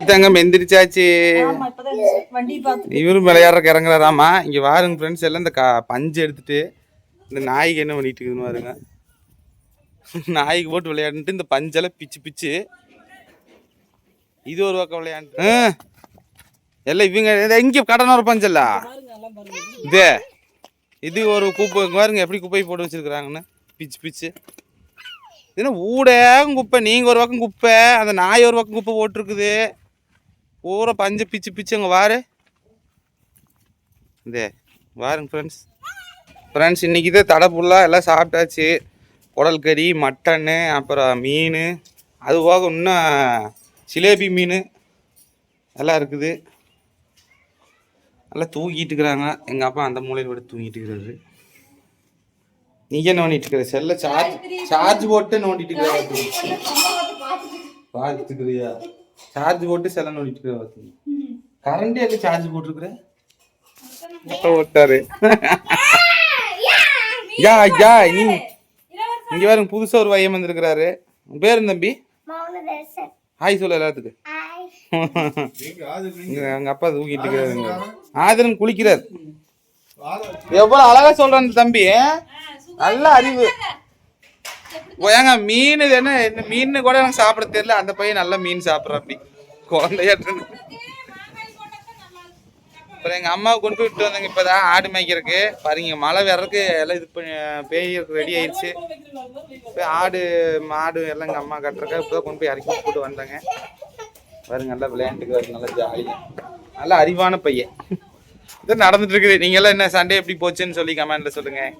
தங்கம் எந்திரிச்சாச்சு இவரும் விளையாடுறக்கு இறங்குறாராமா இங்க வாருங்க ஃப்ரெண்ட்ஸ் எல்லாம் இந்த பஞ்சு எடுத்துட்டு இந்த நாய்க்கு என்ன பண்ணிட்டு இருக்குதுன்னு பாருங்க. நாய்க்கு போட்டு விளையாண்டுட்டு இந்த பஞ்செல்லாம் பிச்சு பிச்சு. இது ஒரு பக்கம் விளையாண்டு. எல்லாம் இவங்க எங்க கடனோர பஞ்சல்ல? இது இது ஒரு குப்பை. பாருங்க எப்படி குப்பை போட்டு வச்சிருக்கிறாங்கன்னு. பிச்சு பிச்சு. இது ஊடேகும் குப்பை. நீங்க ஒரு பக்கம் குப்பை அந்த நாய் ஒரு பக்கம் குப்பை போட்டிருக்குது. பூரா பஞ்சு பிச்சு பிச்சு அங்கே வாரு. இதே வாருங்க ஃப்ரெண்ட்ஸ் ஃப்ரெண்ட்ஸ் இன்றைக்கி தான் தடை ஃபுல்லாக எல்லாம் சாப்பிட்டாச்சு. குடல் கறி மட்டனு அப்புறம் மீன். அது போக இன்னும் சிலேபி மீன். எல்லாம் இருக்குது. நல்லா தூங்கிட்டு இருக்கிறாங்க. எங்கள் அப்பா அந்த மூலையில் விட தூங்கிட்டு இருக்கிறாரு. நீங்க பண்ணிட்டு இருக்கிற? செல்ல சார்ஜ் சார்ஜ் போட்டு நோண்டிட்டு இருக்கிற பார்த்துக்கிறியா சார்ஜ் போட்டு செல்ல நோண்டிட்டு பார்த்துங்க கரண்ட் எங்க சார்ஜ் போட்டிருக்கிற? ஓட்டாரு. யா யா நீ இங்க பாருங்க புதுசா ஒரு பையன் வந்திருக்கிறாரு. உன் பேர் என்ன தம்பி? ஹாய் சொல்ல எல்லாத்துக்கும். இங்க எங்க அப்பா தூக்கிட்டு இருக்காருங்க ஆதரன் குளிக்கிறார். எவ்வளவு அழகா சொல்றான் தம்பி நல்ல அறிவு. ஏங்க மீன் இது என்ன? என்ன மீன் கூட எனக்கு சாப்பிட தெரியல. அந்த பையன் நல்லா மீன் சாப்பிட்றான் அப்படி. குழந்தையாட்டு அப்புறம் எங்கள் அம்மாவை கொண்டு போய் விட்டு வந்தாங்க இப்போ தான். ஆடு மேய்க்கிறதுக்கு. பாருங்க மழை வர்றதுக்கு எல்லாம் இது பண்ணி ரெடி ஆயிடுச்சு. போய் ஆடு மாடு எல்லாம் எங்கள் அம்மா கட்டுறக்கா இப்போ தான் கொண்டு போய் இறக்கி போட்டு வந்தாங்க. பாருங்க நல்லா விளையாண்டுக்கு வருது நல்லா ஜாலியாக நல்லா அறிவான பையன். இது நடந்துட்டு இருக்குது. நீங்களெல்லாம் என்ன சண்டே எப்படி போச்சுன்னு சொல்லி கமெண்ட்ல சொல்லுங்கள்